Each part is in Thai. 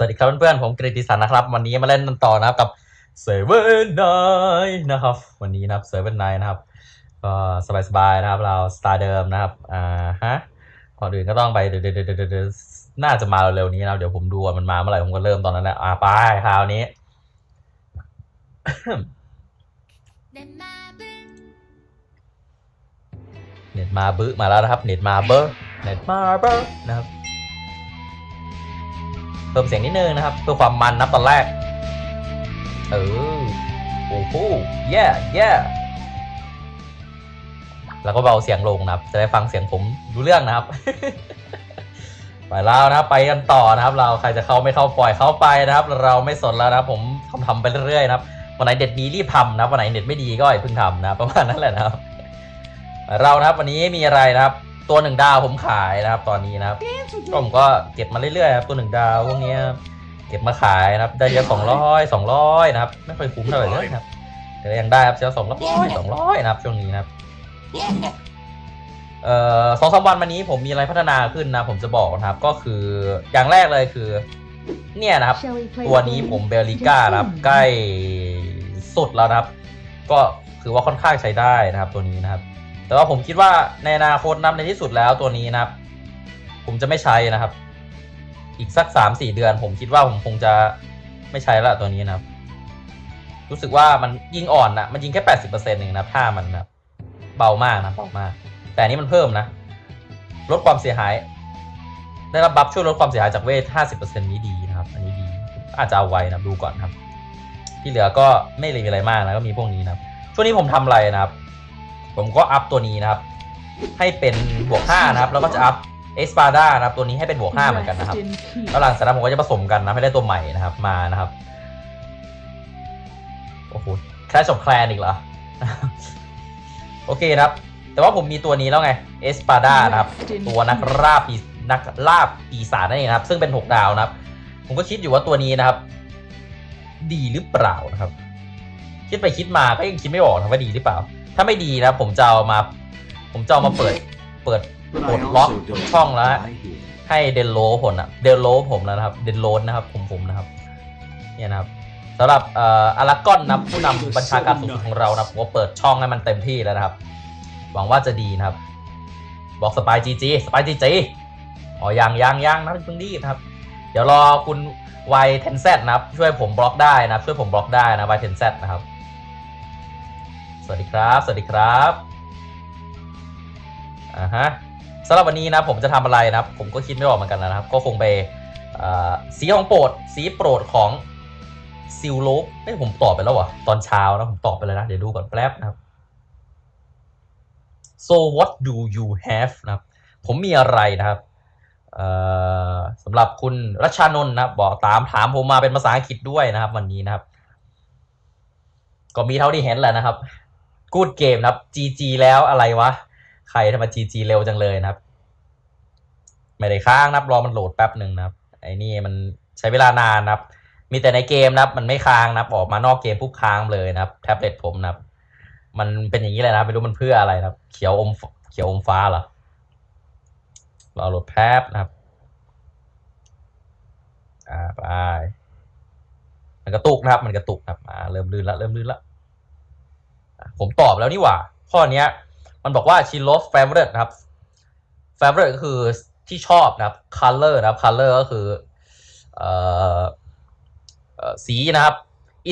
สวัสดีครับเพื่อนๆผมกฤติสันนะครับ วันนี้มาเล่นกันต่อนะครับกับเซเว่นไนนะครับ วันนี้นะครับเซเว่นไนนะครับก็สบายๆนะครับเราสไตล์เดิมนะครับอ่าฮะก่อนอื่นก็ต้องไปเดี๋ยวเดี๋ยวเดี๋ยวน่าจะมาเร็วๆนี้นะเดี๋ยวผมดูว่ามันมาเมื่อไหร่ผมก็เริ่มตอนนั้นแหละอ่าไปคราวนี้เน็ตมาบึมาแล้วนะครับ เน็ตมาเบอร์เน็ตมาเบอร์นะครับ เพิ่มเสียงนิดนึงนะครับ เพื่อความมันนะตอนแรก เออโอ้โหแย่แย่แล้วก็เบาเสียงลงนะครับ จะได้ฟังเสียงผมรู้เรื่องนะครับ ไปแล้วนะไปกันต่อนะครับ เราใครจะเข้าไม่เข้าปล่อยเข้าไปนะครับ เราไม่สนแล้วนะผมทำทำไปเรื่อยๆนะครับวันไหนเด็ดดีรีบทำนะวันไหนเด็ดไม่ดีก็อย่าเพิ่งทำนะประมาณนั้นแหละนะครับ เรานะครับวันนี้มีอะไรนะครับ ตัวหนึ่งดาวผมขายนะครับตอนนี้นะครับก็ผมก็เก็บมาเรื่อยๆครับตัวหนึ่งดาวพวกเนี้ยเก็บมาขายนะครับได้เยอะสองร้อยสองร้อยนะครับไม่ค่อยคุ้มเท่าไหร่เลยนะครับแต่ก็ยังได้ครับเสียสองร้อยสองร้อยนะครับช่วงนี้นะครับเอ่อสองสามวันมานี้ผมมีอะไรพัฒนาขึ้นนะผมจะบอกนะครับก็คืออย่างแรกเลยคือ เนี่ยนะครับ ตัวนี้ผมเบลลิก้านะครับใกล้สุดแล้วนะครับ ก็ถือว่าค่อนข้างใช้ได้นะครับตัวนี้นะครับ แต่ว่าผมคิดว่าในอนาคตนับในที่สุดแล้วตัวนี้นะครับ ผมจะไม่ใช้นะครับ อีกสักสามสี่เดือน ผมคิดว่าผมคงจะไม่ใช้ละตัวนี้นะครับ รู้สึกว่ามันยิงอ่อนนะมันยิงแค่แปดสิบเปอร์เซ็นต์เองนะถ้ามันนะเบามากนะเบามาก แต่นี้มันเพิ่มนะ ลดความเสียหาย ได้รับบัฟช่วยลดความเสียหายจากเวทห้าสิบเปอร์เซ็นต์นี้ดีนะครับ อันนี้ดี อาจจะเอาไว้นะดูก่อนครับ ที่เหลือก็ไม่เลยมีอะไรมากนะก็มีพวกนี้นะช่วงนี้ผมทำอะไรนะครับ ผมก็อัพตัวนี้นะครับ ให้เป็นบวก5นะครับ แล้วก็จะอัพเอสปาดานะครับ ตัวนี้ให้เป็นบวก5เหมือนกันนะครับแล้วหลังจากนั้นผมก็จะผสมกันนะให้ได้ตัวใหม่นะครับ มานะครับโอ้โหแคลช of แคลนอีกเหรอโอเคครับ แต่ว่าผมมีตัวนี้แล้วไงเอสปาดานะครับ ตัวนักล่าปีนักล่าปีศาจนั่นเองนะครับ ซึ่งเป็น 6 ดาวนะครับ ผมก็คิดอยู่ว่าตัวนี้นะครับ ดีหรือเปล่านะครับ คิดไปคิดมาก็ยังคิดไม่ออกนะว่าดีหรือเปล่า ถ้าไม่ดีนะผมจะเอามา ผมจะเอามาเปิด เปิดปลดล็อกช่องแล้วให้เดนโลผมนะเดนโลผมแล้วนะครับ เดนโลนนะครับ ผมผมนะครับ เนี่ยนะครับสำหรับเอ่ออารากอนนับผู้นำบัญชาการสูงสุดของเรานะผมก็เปิดช่องให้มันเต็มที่แล้วนะครับ หวังว่าจะดีนะครับ บอกสปายจีจีสปายจีจีอ๋อยังยังยังนะเพิ่งรีบนะครับ เดี๋ยวรอคุณไวเทนเซตนะครับ ช่วยผมบล็อกได้นะช่วยผมบล็อกได้นะไวเทนเซตนะครับ วัสดีครับ สวัสดีครับอ่าฮะสำหรับวันนี้นะผมจะทำอะไรนะครับ ผมก็คิดไม่ออกเหมือนกันนะครับ ก็คงไปสีของโปรดสีโปรดของซิลโลกเอ้ผมตอบไปแล้ววะตอนเช้านะผมตอบไปเลยนะ เดี๋ยวดูก่อนแป๊บนะครับ so what do you have นะครับ ผมมีอะไรนะครับสำหรับคุณรัชานนท์นะบบอกตามถามผมมาเป็นภาษาอังกฤษด้วยนะครับ วันนี้นะครับ ก็มีเท่าที่เห็นแหละนะครับ กูดเกมนะครับ GG แล้วอะไรวะ ใครทำมา GG เร็วจังเลยนะครับ ไม่ได้ค้างนะครับรอมันโหลดแป๊บหนึ่งนะครับ ไอ้นี่มันใช้เวลานานนะครับ มีแต่ในเกมนะครับ มันไม่ค้างนะครับ ออกมานอกเกมปุ๊บค้างเลยนะครับ แท็บเล็ตผมนะครับ มันเป็นอย่างนี้เลยนะไม่รู้มันเพื่ออะไรนะครับ เขียวอมเขียวอมฟ้าเหรอรอโหลดแป๊บนะครับอ่าไปมันกระตุกนะครับ มันกระตุกนะครับอ่าเริ่มลื่นละเริ่มลื่นละ ผมตอบแล้วนี่หว่า ข้อเนี้ยมันบอกว่า she love favorite นะครับ favorite ก็คือที่ชอบนะครับ color นะครับ color ก็คือเอ่อเออสีนะครับ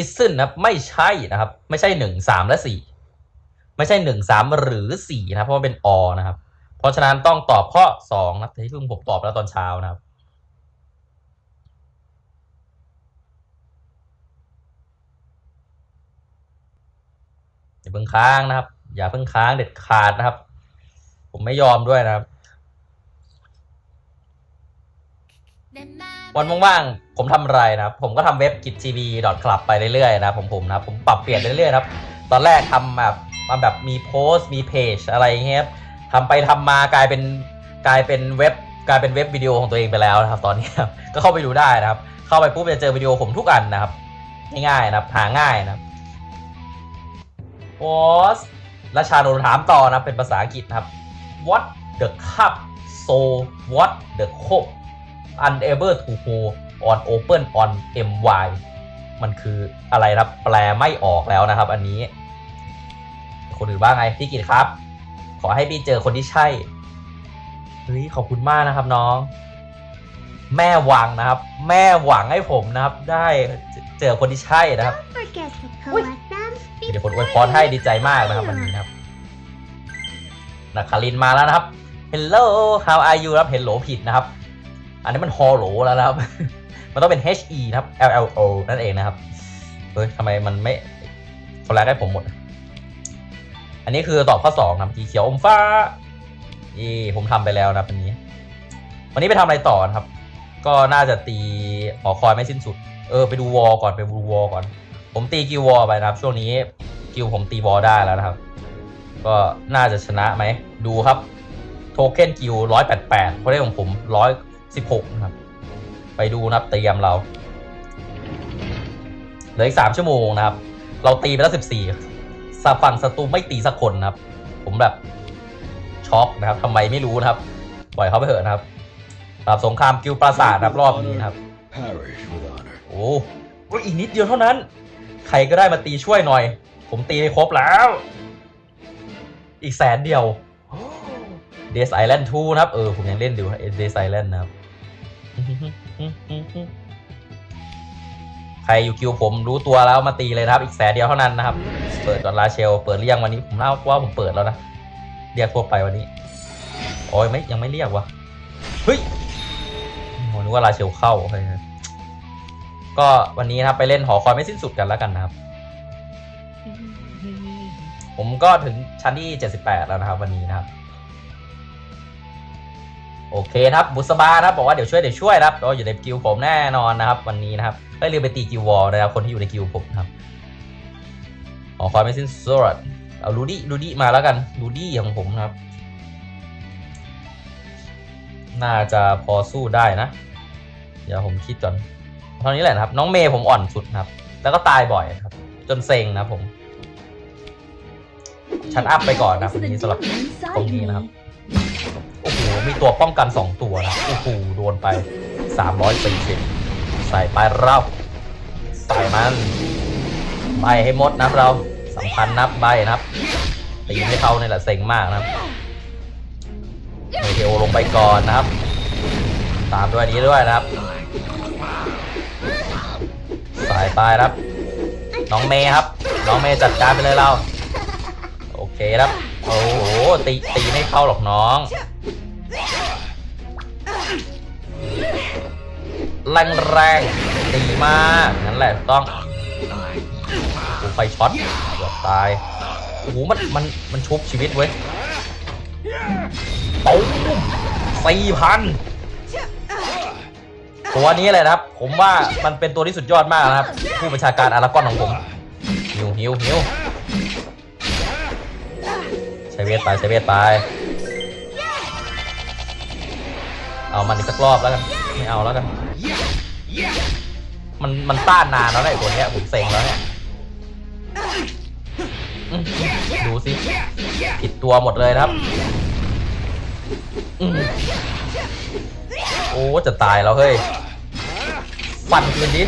isn't นะครับไม่ใช่นะครับ ไม่ใช่หนึ่งสามและสี่ไม่ใช่หนึ่งสามหรือสี่นะเพราะว่าเป็น o นะครับ เพราะฉะนั้นต้องตอบข้อสองนะที่เพิ่งผมตอบแล้วตอนเช้านะครับ อย่าเพิ่งค้างนะครับ อย่าเพิ่งค้างเด็ดขาดนะครับ ผมไม่ยอมด้วยนะครับ วันว่างๆผมทำอะไรนะครับ ผมก็ทำเว็บกิจทีวีดอทคลับไปเรื่อยๆนะครับผมผมนะครับผมปรับเปลี่ยนเรื่อยๆนะครับ ตอนแรกทำแบบมาแบบมีโพสต์มีเพจอะไรอย่างเงี้ยครับทำไปทำมากลายเป็นกลายเป็นเว็บกลายเป็นเว็บวิดีโอของตัวเองไปแล้วนะครับ ตอนนี้ครับก็เข้าไปดูได้นะครับ เข้าไปปุ๊บจะเจอวิดีโอผมทุกอันนะครับง่ายๆนะครับหาง่ายนะครับ was ราชาโนถามต่อนะเป็นภาษาอังกฤษนะครับ what the cup so what the cup unable to hold on open on my มันคืออะไรครับ แปลไม่ออกแล้วนะครับ อันนี้ คนอื่นบ้าไงพี่กิตครับ ขอให้พี่เจอคนที่ใช่เฮ้ยขอบคุณมากนะครับน้อง แม่หวังนะครับ แม่หวังให้ผมนะครับ ได้เจอคนที่ใช่นะครับ Forget to collect them มีแต่คนอวยพรให้ดีใจมากนะครับวันนี้นะครับนักคารินมาแล้วนะครับ Hello how are you ครับ Hello ผิดนะครับ อันนี้มัน Hello แล้วนะครับ มันต้องเป็น H E นะครับ L L O นั่นเองนะครับ เฮ้ยทำไมมันไม่คนแรกได้ผมหมด อันนี้คือตอบข้อสองนะสีเขียวอมฟ้านี่ผมทำไปแล้วนะวันนี้ วันนี้ไปทำอะไรต่อนะครับ ก็น่าจะตีหอคอยไม่สิ้นสุด เออ ไปดูวอลก่อนไปดูวอลก่อน ผมตีกิววอลไปนะครับ ช่วงนี้กิวผมตีวอลได้แล้วนะครับ ก็น่าจะชนะไหม ดูครับ โทเค็นกิวร้อยแปดแปดเพราะได้ของผมร้อยสิบหกนะครับ ไปดูนะครับเตรียมเราเหลืออีกสามชั่วโมงนะครับ เราตีไปแล้วสิบสี่ฝั่งศัตรูไม่ตีสักคนนะครับ ผมแบบช็อกนะครับทำไมไม่รู้นะครับ ปล่อยเขาไปเถอะนะครับครับสงครามกิวปราสาทนะครับรอบนี้นะครับ Perish with honor. โอ้โหอีกนิดเดียวเท่านั้น ใครก็ได้มาตีช่วยหน่อย ผมตีให้ครบแล้ว อีกแสนเดียวเดสไอแลนด์2นะครับ เออ ผมยังเล่นอยู่เดสไอแลนด์นะครับ ใครอยู่คิวผมรู้ตัวแล้วมาตีเลยนะครับ อีกแสนเดียวเท่านั้นนะครับ เปิดก่อนลาเชล เปิดเรียงวันนี้ผมเล่าว่าผมเปิดแล้วนะ เรียกทั่วไปวันนี้โอ้ยไม่ยังไม่เรียกวะเฮ้ยผมนึกว่าลาเชลเข้าโอเคครับ ก็วันนี้นะครับไปเล่นหอคอยไม่สิ้นสุดกันแล้วกันนะครับ ผมก็ถึงชั้นที่ 78 แล้วนะครับ วันนี้นะครับ โอเคนะครับบุษบานะครับบอกว่าเดี๋ยวช่วยเดี๋ยวช่วยนะครับก็อยู่ในกิวผมแน่นอนนะครับ วันนี้นะครับไม่ลืมไปตีกิววอลนะครับคนที่อยู่ในกิวผมนะครับหอคอยไม่สิ้นสุดเอาลูดี้ลูดี้มาแล้วกันลูดี้ของผมนะครับ น่าจะพอสู้ได้นะ เดี๋ยวผมคิดก่อน เท่านี้แหละนะครับ น้องเมย์ผมอ่อนสุดนะครับ แล้วก็ตายบ่อยนะครับ จนเซ็งนะครับผมชั้นอัพไปก่อนนะครับวันนี้สำหรับตรงนี้นะครับ โอ้โห มีตัวป้องกัน 2 ตัวนะโอ้โหโดนไป340ใส่ไปเราใส่มันใบให้หมดนะครับเราสำคัญนับใบนะครับตีให้เขาเนี่ยแหละเซ็งมากนะครับเมเทโอลงไปก่อนนะครับ ตามด้วยอันนี้ด้วยนะครับ สายไปครับ น้องเมย์ครับ น้องเมย์จัดการไปเลยเรา โอเคครับ โอ้โห ตี ตีไม่เข้าหรอกน้อง แรงแรงตีมากนั่นแหละต้องโอ้ไฟช็อตเกือบตาย โอ้โห มัน มัน มันชุบชีวิตเว้ยตุ้มสี่พัน ตัวนี้เลยนะครับ ผมว่ามันเป็นตัวที่สุดยอดมากนะครับ ผู้บัญชาการอารากอนของผมหิวหิวหิวใช้เวทไปใช้เวทไป เอามันอีกสักรอบแล้วกัน ไม่เอาแล้วกัน มันมันต้านนานแล้วนะไอ้ตัวเนี้ยผมเซ็งแล้วเนี่ยดูสิ ผิดตัวหมดเลยครับ โอ้ จะตายแล้วเฮ้ย ฟันคืนดิ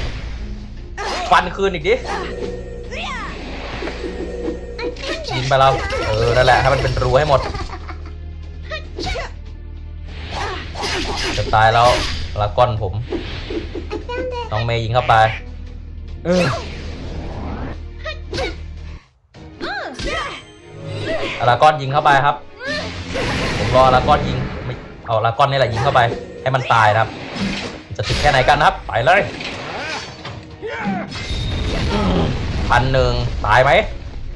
ฟันคืนอีกดิยิงไปแล้วเออนั่นแหละให้มันเป็นรูให้หมดจะตายแล้วลาก้อนผม น้องเมย์ยิงเข้าไปเอออาลาก้อนยิงเข้าไปครับ ผมรอลาก้อนยิงไม่เอาลาก้อนนี่แหละยิงเข้าไป ให้มันตายนะครับ จะถึงแค่ไหนกันนะครับ ไปเลยพันหนึ่งตายไหม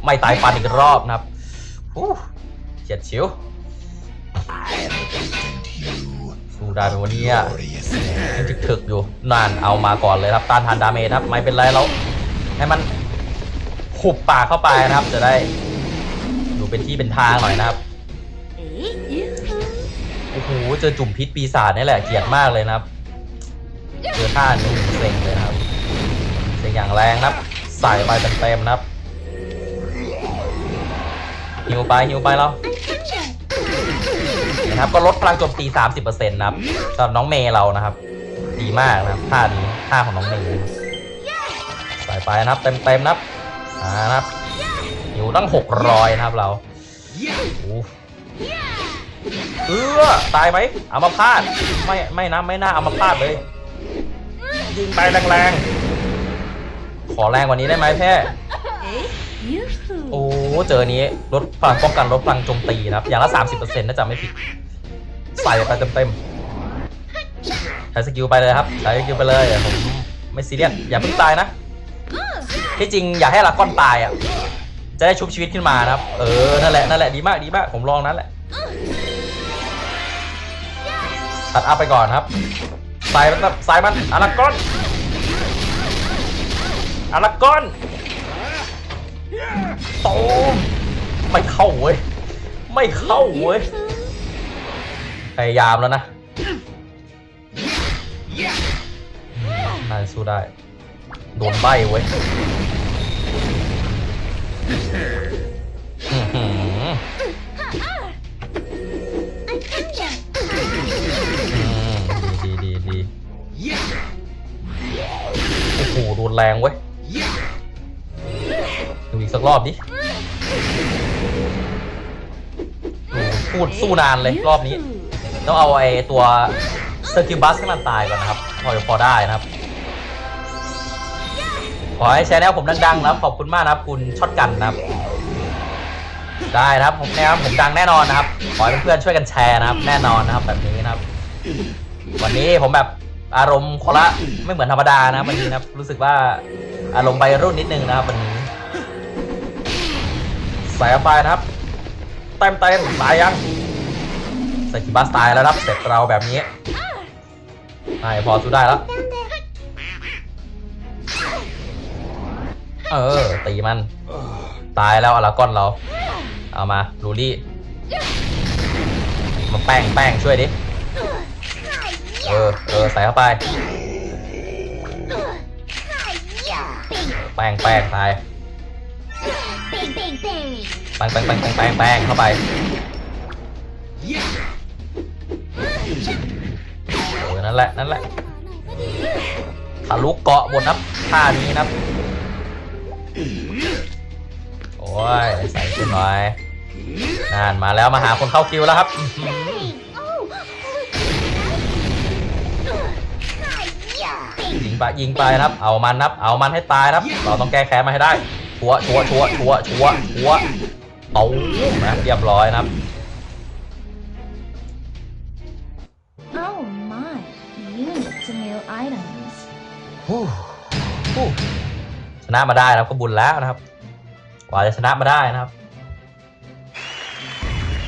ไม่ตายฟันอีกรอบนะครับเฉียดฉิวสู้ได้เป็นวันนี้อะยังถึกถึกอยู่นานเอามาก่อนเลยครับต้านทานดาเมจครับ ไม่เป็นไรแล้วให้มันขุบปากเข้าไปนะครับ จะได้ดูเป็นที่เป็นทางหน่อยนะครับโอ้โหเจอจุ่มพิษปีศาจนี่แหละเกลียดมากเลยนะครับ เจอท่านี้ผมเซ็งเลยครับเซ็งอย่างแรงครับใส่ไปเต็มๆนะครับฮิวไปฮิวไปแล้วนะครับก็ลดพลังโจมตี 30%นะครับสำหรับน้องเมย์เรานะครับ ดีมากนะครับท่านี้ท่าของน้องเมย์ใส่ไปนะครับเต็มเต็มๆนะครับอ่านะครับอยู่ตั้งหกร้อยนะครับเราโอ้เออตายไหมเอามาพาดไม่ไม่นะไม่น่าเอามาพาดเลย ยิงไปแรงๆขอแรงกว่านี้ได้ไหมแพ่ Yoo-hoo. โอ้เจออนนี้ลดพลังป้องกันลดพลังโจมตีนะครับ อย่างละ 30%ถ้าจำไม่ผิด ใส่ไปเต็มๆใช้สกิลไปเลยครับ ใช้สกิลไปเลยผมไม่ซีเรียส อย่าเพิ่งตายนะ ที่จริงอยากให้ลากอนตายอะ จะได้ชุบชีวิตขึ้นมานะครับ เออ นั่นแหละ นั่นแหละ ดีมาก ดีมาก ผมลองนั้นแหละ ตัดอัพไปก่อนครับ ใส่มันครับใส่มันอลากอนอลากอนโตมไม่เข้าเว้ย ไม่เข้าเว้ย พยายามแล้วนะนาจะสู้ได้ โดนใบเว้ย รงเว้ยดูอีกสักรอบดิพูดสู้นานเลยรอบนี้ ต้องเอาไอ้ตัวสกิลบัสให้มันตายก่อนนะครับ พอจะพอได้นะครับ ขอให้แชร์แนลผมดังๆนะครับ ขอบคุณมากนะครับ คุณช็อตกันนะครับ ได้นะครับผมแนะครับผมดังแน่นอนนะครับ ขอให้เพื่อนๆช่วยกันแชร์นะครับ แน่นอนนะครับ แบบนี้นะครับ วันนี้ผมแบบ อารมณ์คนละไม่เหมือนธรรมดานะครับวันนี้นะรู้สึกว่าอารมณ์ไปรุ่นนิดนึงนะครับวันนี้ส่เข้าไปนะครับเต็มเต็มๆตายยังใส่คิบัสตายแล้วครับเสร็จเราแบบนี้ใช่พอสู้ได้แล้วเออตีมัน ตายแล้วอลากอนเรา เอามาลูลี่มาแป้งแป้งช่วยดิ เออ เออ ใส่เข้าไป แป้งแป้งตายแป้งแป้งแป้งแป้งแป้งแป้งเข้าไปเออนั่นแหละ นั่นแหละทะลุเกาะบนนับท่านี้นับโอ้ย ใส่ขึ้นหน่อยนานมาแล้วมาหาคนเข้าคิวแล้วครับ งไปยิงไปนะครับ เอามันนับ เอามันให้ตายนะครับ เราต้องแก้แค้นมาให้ได้ชัวร์ชัวร์ชัวร์ชัวร์ชัวร์ชัวร์เอานะเรียบร้อยนะครับ Oh my, you need some new items. ฮู้ฮู้ชนะมาได้นะครับก็บุญแล้วนะครับ กว่าจะชนะมาได้นะครับ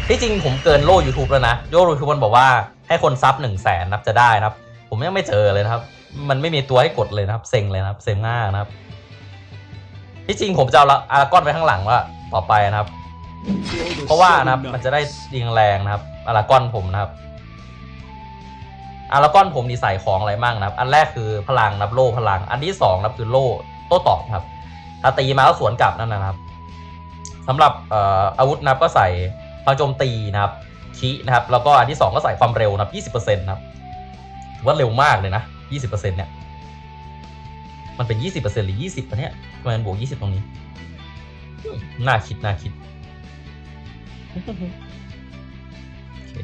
ที่จริงผมเกินโล่ YouTube แล้วนะ โล่ YouTube มันบอกว่าให้คนซับหนึ่งแสนนับจะได้นะครับ ผมยังไม่เจอเลยนะครับ มันไม่มีตัวให้กดเลยนะครับเซ็งเลยนะครับเซ็งมานะครับ ที่จริงผมจะเอาอารากอนไปข้างหลังว่าต่อไปนะครับ เพราะว่านะครับมันจะได้ยิงแรงนะครับอารากอนผมนะครับอารากอนผมนี่ใส่ของอะไรบ้างนะครับ อันแรกคือพลังนับโล่พลัง อันที่สองนับคือโล่โต้ตอบครับถ้าตีมาแล้วสวนกลับนั่นนะครับสำหรับอออาวุธนับก็ใส่พลังโจมตีนะครับคีนะครับ แล้วก็อันที่สองก็ใส่ความเร็วนะครับยี่สิบเปอร์เซ็นต์นะครับถือว่าเร็วมากเลยนะ ยี่สิบเปอร์เซ็นต์เนี่ย มันเป็นยี่สิบเปอร์เซ็นต์หรือยี่สิบะเนี่ยทำไมมันบวกยี่สิบตรงนี้อืมน่าคิด น่าคิด โอเค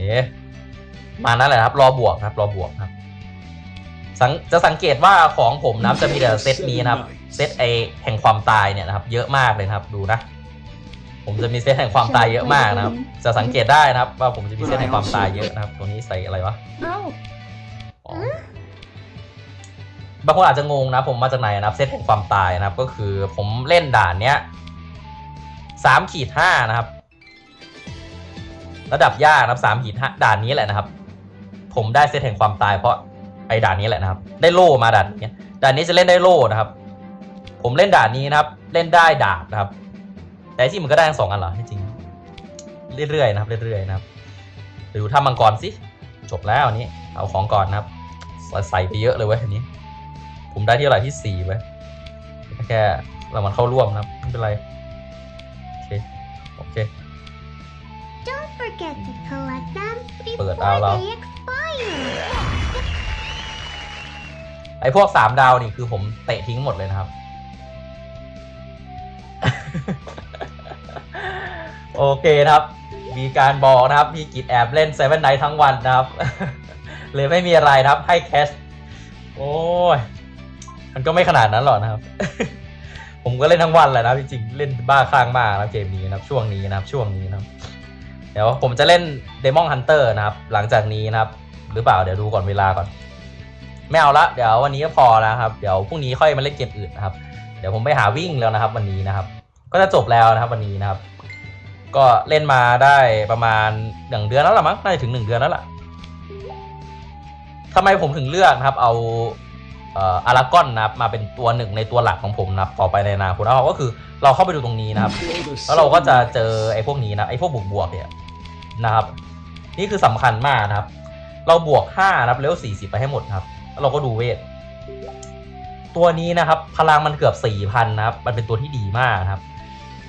มานั่นแหละครับ รอบวกนะครับ รอบวกครับสังจะสังเกตว่าของผมนะครับจะมีแต่เซตนี้นะครับ เซตไอแห่งความตายเนี่ยนะครับ เยอะมากเลยนะครับ ดูนะ ผมจะมีเซตแห่งความตายเยอะมากนะครับ จะสังเกตได้นะครับ ว่าผมจะมีเซตแห่งความตายเยอะนะครับ ตัวนี้ใส่อะไรวะ Oh, อ๋อ บางคนอาจจะงงนะผมมาจากไหนนะครับ เซตแห่งความตายนะครับ ก็คือผมเล่นด่านเนี้ยสามขีดห้านะครับ ระดับยากนะครับสามขีดห้าด่านนี้แหละนะครับ ผมได้เซตแห่งความตายเพราะไอ้ด่านนี้แหละนะครับ ได้โล่มาด่านนี้ด่านนี้จะเล่นได้โล่นะครับ ผมเล่นด่านนี้นะครับ เล่นได้ดาบนะครับ แต่ที่มันก็ได้ทั้งสองอันเหรอจริงเรื่อยๆนะครับเรื่อยๆนะครับไปดูถ้ามังกรสิจบแล้วอันนี้เอาของก่อนนะครับใส่ใส่ไปเยอะเลยเว้ยอันนี้ ผมได้ที่เท่าไหร่ที่สี่เว้ยแค่เรามันเข้าร่วมนะครับไม่เป็นไร โอเค โอเค Don't forget to collect them before Put it out loud. they expire. ไอ้พวกสามดาวนี่คือผมเตะทิ้งหมดเลยนะครับ โอเคนะครับ มีการบอกนะครับ พี่กิจแอบเล่นเซเว่นไนท์ทั้งวันนะครับ เลยไม่มีอะไรนะครับ ให้แคช โอ้ย มันก็ไม่ขนาดนั้นหรอกนะครับ ผมก็เล่นทั้งวันแหละนะจริงๆเล่นบ้าคลั่งมากนะเกมนี้นะครับช่วงนี้นะครับช่วงนี้นะครับ เดี๋ยวผมจะเล่น Demon Hunter นะครับ หลังจากนี้นะครับ หรือเปล่าเดี๋ยวดูก่อนเวลาก่อนไม่เอาละเดี๋ยววันนี้ก็พอแล้วครับ เดี๋ยวพรุ่งนี้ค่อยมาเล่นเกมอื่นนะครับ เดี๋ยวผมไปหาวิ่งแล้วนะครับ วันนี้นะครับ ก็จะจบแล้วนะครับ วันนี้นะครับ ก็เล่นมาได้ประมาณหนึ่งเดือนแล้วละมั้งน่าจะถึงหนึ่งเดือนแล้วล่ะทำไมผมถึงเลือกนะครับ เอา อารากอนนะครับมาเป็นตัวหนึ่งในตัวหลักของผมนะครับต่อไปในอนาคตแล้วก็คือเราเข้าไปดูตรงนี้นะครับแล้วเราก็จะเจอไอ้พวกนี้นะไอ้พวกบวกบวกเนี่ยนะครับ นี่คือสำคัญมากนะครับ เราบวก5นะครับเลเวล40ไปให้หมดครับแล้วเราก็ดูเวทตัวนี้นะครับ พลังมันเกือบ4,000นนะครับ มันเป็นตัวที่ดีมากนะครับ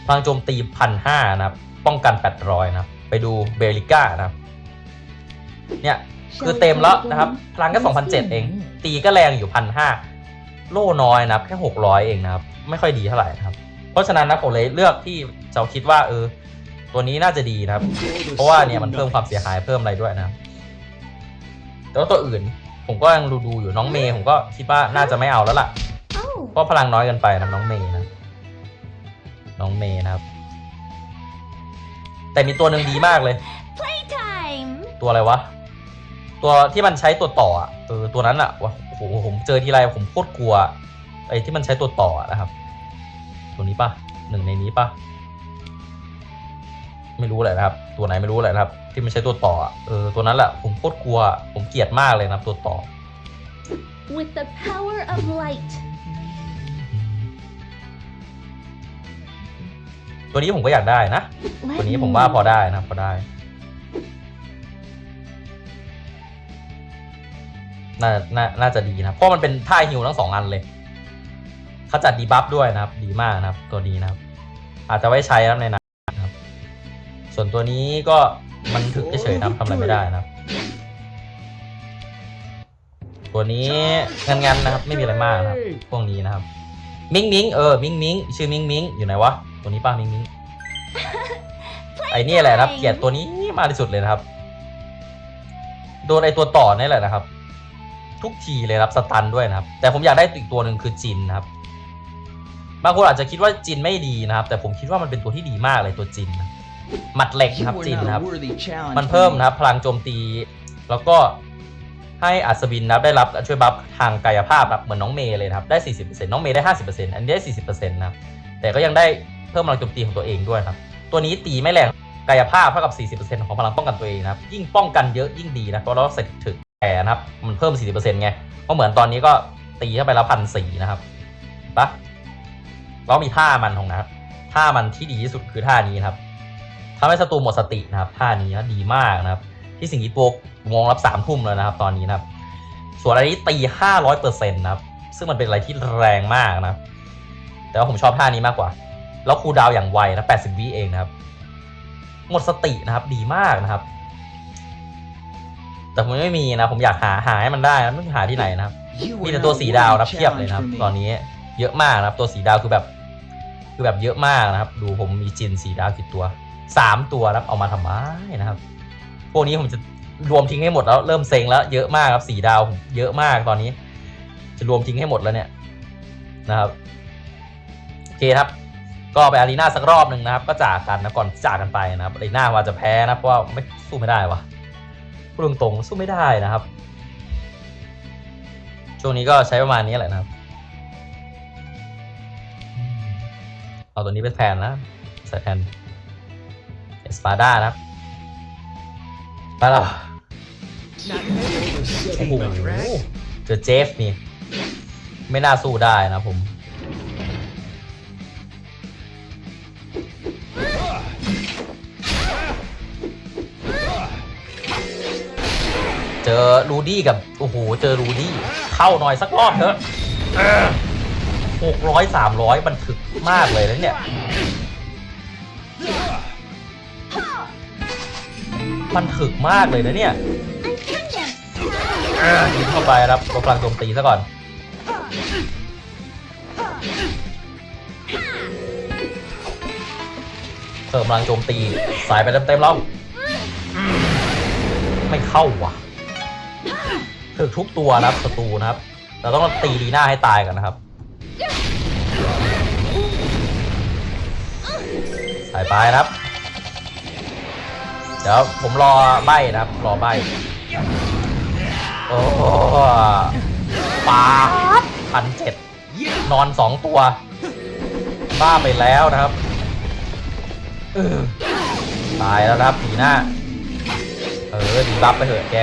พลังโจมตีพันห้านะครับ ป้องกัน800นะครับ ไปดูเบลิก้านะครับ เนี่ย คือเต็มแล้วนะครับพลังก็ 2,007 เอง ตีก็แรงอยู่พันห้าโล่น้อยนะครับแค่ 600 เองนะครับ ไม่ค่อยดีเท่าไหร่นะครับ เพราะฉะนั้นนะผมเลยเลือกที่จะคิดว่าเออ ตัวนี้น่าจะดีนะครับ เพราะว่าเนี่ยมันเพิ่มความเสียหายเพิ่มอะไรด้วยนะครับแต่ว่าตัวอื่นผมก็ยังดูดูอยู่น้องเมย์ผมก็คิดว่าน่าจะไม่เอาแล้วล่ะ Oh, เพราะพลังน้อยเกินไปนะน้องเมย์นะน้องเมย์นะครับ แต่มีตัวหนึ่งดีมากเลย playtime. ตัวอะไรวะ ตัวที่มันใช้ตัวต่ออะเออตัวนั้นอะวะโอ้โหผมเจอทีไรผมโคตรกลัวไอ้ที่มันใช้ตัวต่ออะนะครับ ตัวนี้ปะหนึ่งในนี้ปะไม่รู้แหละนะครับ ตัวไหนไม่รู้แหละนะครับ ที่มันใช้ตัวต่ออะเออตัวนั้นแหละผมโคตรกลัว ผมเกลียดมากเลยนะครับตัวต่อ With the power of light, ตัวนี้ผมก็อยากได้นะ let ตัวนี้ me ผมว่าพอ know. ได้นะพอได้ น่าน่าน่าจะดีนะเพราะมันเป็นท่าฮิวทั้งสองอันเลยเขาจัดดีบัฟด้วยนะครับ ดีมากนะครับ ตัวนี้นะครับ อาจจะไว้ใช้นะครับในนั้นนะครับ ส่วนตัวนี้ก็มันถึกเฉยๆนะครับทำอะไรไม่ได้นะครับ ตัวนี้งันๆนะครับ ไม่มีอะไรมากนะครับ พวกนี้นะครับ มิงมิงเออมิงมิงชื่อมิงมิงอยู่ไหนวะตัวนี้ป้ามิงมิงไอ้นี่แหละนะครับ เกลียดตัวนี้มากที่สุดเลยนะครับ โดนไอตัวต่อนี่แหละนะครับ ทุกทีเลยครับสตันด้วยนะครับ แต่ผมอยากได้อีกตัวหนึ่งคือจินนะครับบางคนอาจจะคิดว่าจินไม่ดีนะครับ แต่ผมคิดว่ามันเป็นตัวที่ดีมากเลยตัวจินนะหมัดเหล็กนะครับจินนะครับ มันเพิ่มนะครับพลังโจมตี แล้วก็ให้อัศวินนะครับได้รับช่วยบัฟทางกายภาพนะครับเหมือนน้องเมย์เลยนะครับได้ 40%น้องเมย์ได้ 50%อันนี้ได้ 40%นะครับแต่ก็ยังได้เพิ่มพลังโจมตีของตัวเองด้วยนะครับ ตัวนี้ตีไม่แรงกายภาพเท่ากับ 40%ของพลังป้องกันตัวเองนะครับยิ่งป้องกันเยอะยิ่งดีนะเพราะเราใส่ถึก แต่นะครับ มันเพิ่ม 40%ไง เพราะเหมือนตอนนี้ก็ตีเข้าไปแล้วพันสี่นะครับปะแล้วมีท่ามันของนะครับ ท่ามันที่ดีที่สุดคือท่านี้ครับทำให้ศัตรูหมดสตินะครับ ท่านี้นะดีมากนะครับ ที่สิงคโปร์มองรับสามทุ่มแล้วนะครับ ตอนนี้นะครับ ส่วนอันนี้ตีห้าร้อยเปอร์เซ็นต์นะครับ ซึ่งมันเป็นอะไรที่แรงมากนะครับแต่ว่าผมชอบท่านี้มากกว่า แล้วคูดาวอย่างไวนะ80วิเองนะครับ หมดสตินะครับ ดีมากนะครับ แต่ผมไม่มีนะ ผมอยากหาหาให้มันได้นะไม่รู้หาที่ไหนนะครับ มีแต่ตัวสีดาวนะเพียบเลยนะครับ ตอนนี้เยอะมากนะครับ ตัวสีดาวคือแบบ คือแบบเยอะมากนะครับ ดูผมมีจินสีดาวกี่ตัวสามตัวนะครับเอามาทำไมนะครับ พวกนี้ผมจะรวมทิ้งให้หมดแล้วเริ่มเซ็งแล้วเยอะมากครับสีดาวผมเยอะมากตอนนี้ จะรวมทิ้งให้หมดแล้วเนี่ยนะครับโอเคครับ ก็ไปอารีนาสักรอบหนึ่งนะครับ ก็จากกันนะก่อนจากกันไปนะครับอารีนาว่าจะแพ้นะเพราะว่าไม่สู้ไม่ได้วะ พูดตรงๆสู้ไม่ได้นะครับ ช่วงนี้ก็ใช้ประมาณนี้แหละนะครับ เอาตัวนี้เป็นแทนนะใส่แทนเอสปาด้านะครับไปแล้วโอ้โหเจอเจฟนี่ ไม่น่าสู้ได้นะผม เจอรูดี้กับ โอ้โห เจอรูดี้ เข้าหน่อยสักรอบเถอะหกร้อยสามร้อยบันทึกมากเลยนะเนี่ย มันถึกมากเลยนะเนี่ยยิงเข้าไปครับลบพลังโจมตีซะก่อนเพิ่มพลังโจมตี สายไปเต็มๆแล้ว ไม่เข้าว่ะ ถึกทุกตัวนะครับศัตรูนะครับ เราต้องตีลีน่าให้ตายกันนะครับสายไปนะครับ เดี๋ยวผมรอใบนะครับ รอใบโอ้ปลาพันเจ็ดนอนสองตัว บ้าไปแล้วนะครับตายแล้วนะครับผีหน้า เออดีบัฟไปเถอะแก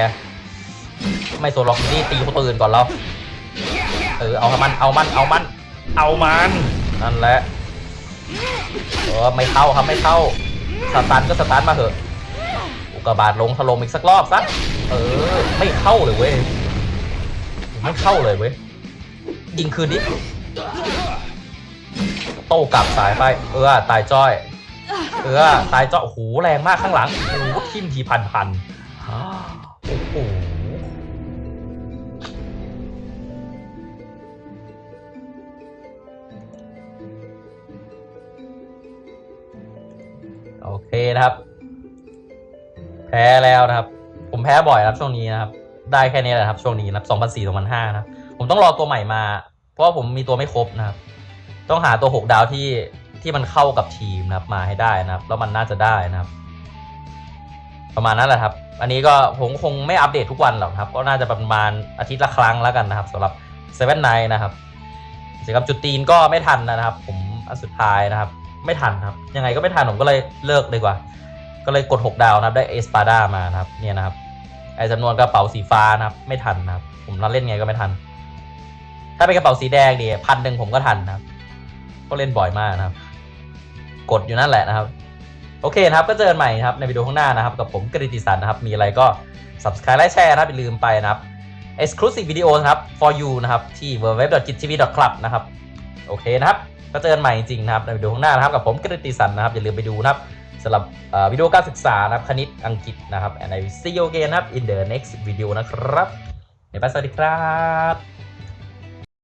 ไม่สนหรอกนี่ตีคนตัวอื่นก่อนเราเออเอามันเอามันเอามัน เอามันนั่นแหละเออไม่เข้าครับไม่เข้าสตาร์ทก็สตาร์ทมาเถอะอุกกาบาตลงถล่มอีกสักรอบสักเออไม่เข้าเลยเว้ยไม่เข้าเลยเว้ยยิงคืนนี้โต้กลับสายไป เออตายจ้อย เออตายจ้อยโอ้โหแรงมากข้างหลังโอ้โหทิ่มทีพันพันโอ้โห โอเคนะครับ แพ้แล้วนะครับ ผมแพ้บ่อยนะครับช่วงนี้นะครับ ได้แค่นี้แหละครับ ช่วงนี้นะครับ2004 2005นะครับผมต้องรอตัวใหม่มา เพราะว่าผมมีตัวไม่ครบนะครับ ต้องหาตัว6ดาวที่ที่มันเข้ากับทีมนะครับ มาให้ได้นะครับ แล้วมันน่าจะได้นะครับ ประมาณนั้นแหละครับ อันนี้ก็ผมคงไม่อัปเดตทุกวันหรอกครับ ก็น่าจะประมาณอาทิตย์ละครั้งแล้วกันนะครับสำหรับเซเว่นไนนะครับกิจกรรมจุดตีนก็ไม่ทันนะครับ ผมอันสุดท้ายนะครับ ไม่ทันครับ ยังไงก็ไม่ทันผมก็เลยเลิกดีกว่า ก็เลยกด 6 ดาวนะครับได้เอสปาดามานะครับเนี่ยนะครับไอจำนวนกระเป๋าสีฟ้านะครับ ไม่ทันนะครับ ผมเล่นไงก็ไม่ทัน ถ้าเป็นกระเป๋าสีแดงเนี่ยพันหนึ่งผมก็ทันนะครับ ก็เล่นบ่อยมากนะครับ กดอยู่นั่นแหละนะครับ โอเคนะครับก็เจอกันใหม่ครับในวิดีโอข้างหน้านะครับ กับผมกฤติสันนะครับ มีอะไรก็ subscribe และแชร์นะครับอย่าลืมไปนะครับ exclusive video นะครับ for you นะครับ ที่ www.gittv.club นะครับ โอเคนะครับ ก็เจอกันใหม่จริงๆนะครับในวิดีโอข้างหน้านะครับกับผมกฤติสันนะครับอย่าลืมไปดูนะครับสำหรับวิดีโอการศึกษานะครับคณิตอังกฤษนะครับ and I will see you again นะครับ in the next video นะครับเดี๋ยวไปสวัสดีครับ